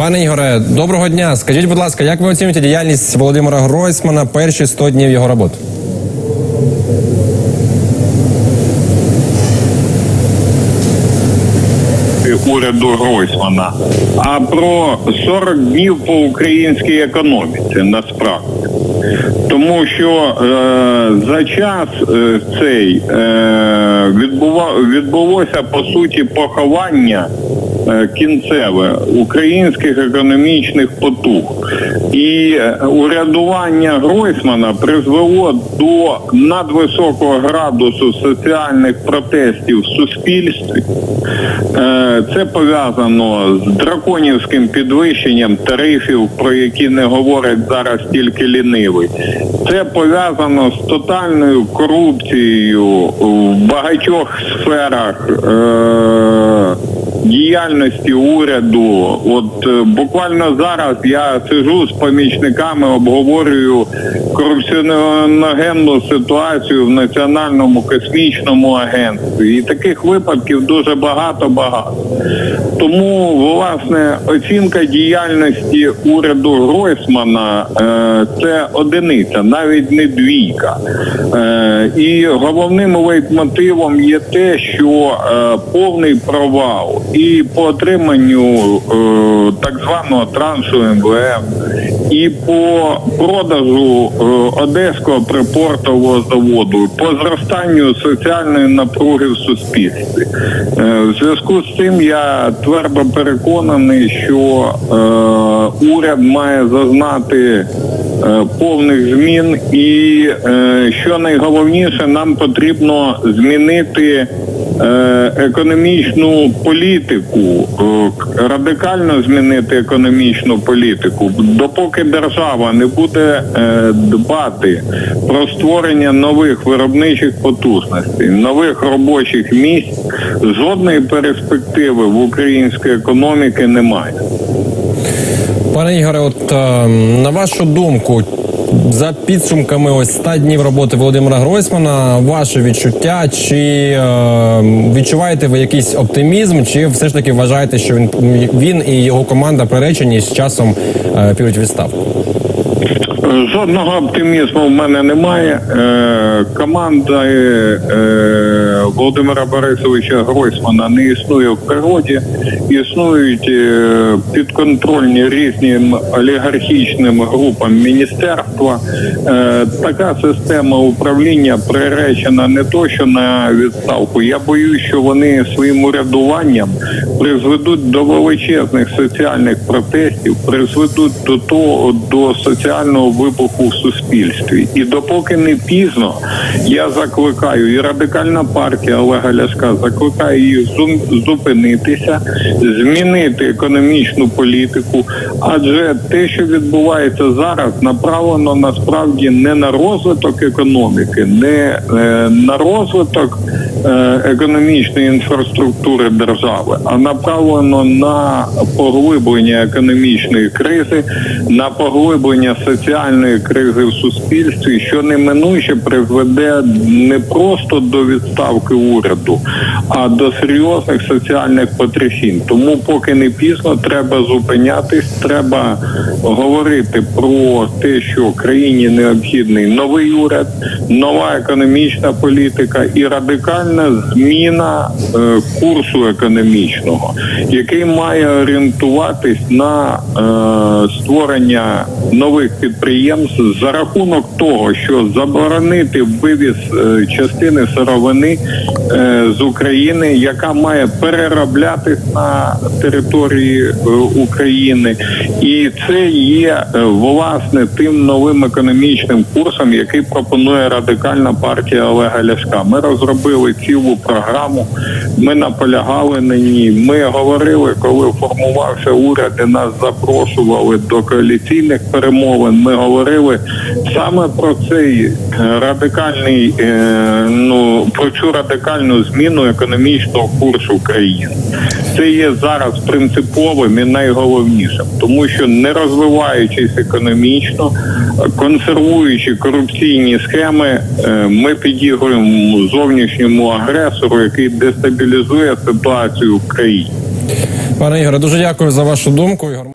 Пане Ігоре, доброго дня. Скажіть, будь ласка, як ви оцінюєте діяльність Володимира Гройсмана перші 100 днів його роботи? уряду Гройсмана, а про 40 днів по українській економіці насправді. Тому що е, за час е, цей е, відбува, відбулося по суті поховання кінцеве українських економічних потуг. І е, урядування Гройсмана призвело до надвисокого градусу соціальних протестів в суспільстві. Е, Це пов'язано з драконівським підвищенням тарифів, про які не говорять зараз тільки лінивий. Це пов'язано з тотальною корупцією в багатьох сферах. Е- Діяльності уряду, от е, буквально зараз я сижу з помічниками, обговорюю корупціоногенну ситуацію в національному космічному агентстві, і таких випадків дуже багато багато. Тому власне оцінка діяльності уряду Гройсмана е, це одиниця, навіть не двійка. Е, і головним лейтмотивом є те, що повний провал і по отриманню е, так званого траншу МВФ, і по продажу е, Одеського припортового заводу, по зростанню соціальної напруги в суспільстві. Е, в зв'язку з цим я твердо переконаний, що уряд має зазнати повних змін, і що найголовніше, нам потрібно змінити. Е, Економічну політику е, радикально змінити економічну політику, допоки держава не буде е, дбати про створення нових виробничих потужностей, нових робочих місць, жодної перспективи в української економіки немає. Пане Ігоре, от е, на вашу думку, за підсумками ось 100 днів роботи Володимира Гройсмана, ваше відчуття, чи е, відчуваєте ви якийсь оптимізм, чи все ж таки вважаєте, що він, він і його команда приречені з часом е, підуть відставку? Жодного оптимізму в мене немає. Е, команда е, е, Володимира Борисовича Гройсмана не існує в природі. Існують е, підконтрольні різним олігархічним групам міністерства. Е, така система управління приречена не то, що на відставку. Я боюсь, що вони своїм урядуванням призведуть до величезних соціальних протестів, призведуть до того до соціального вибуху в суспільстві. І допоки не пізно, я закликаю, і радикальна партія Олега Ляшка закликає їх зупинитися, змінити економічну політику, адже те, що відбувається зараз, направлено насправді не на розвиток економіки, не е, на розвиток е, економічної інфраструктури держави, а направлено на поглиблення економічної кризи, на поглиблення соціальної кризи в суспільстві, що неминуче призведе не просто до відставки уряду, а до серйозних соціальних потрясінь. Тому, поки не пізно, треба зупинятись, треба говорити про те, що країні необхідний новий уряд, нова економічна політика і радикальна зміна е, курсу економічного, який має орієнтуватись на е, створення нових підприємств за рахунок того, що заборонити вивіз е, частини сировини з України, яка має перероблятись на території України, і це є власне тим новим економічним курсом, який пропонує радикальна партія Олега Ляшка. Ми розробили цілу програму. Ми наполягали на ній. Ми говорили, коли формувався уряд, і нас запрошували до коаліційних перемовин. Ми говорили саме про цей е, радикальний, е, ну про цю радикальну зміну економічного курсу країни. Це є зараз принциповим і найголовнішим, тому що не розвиваючись економічно, консервуючи корупційні схеми, е, ми підігруємо зовнішньому агресору, який дестабілізує ситуацію в країні. Пане Ігоре, дуже дякую за вашу думку. Ігор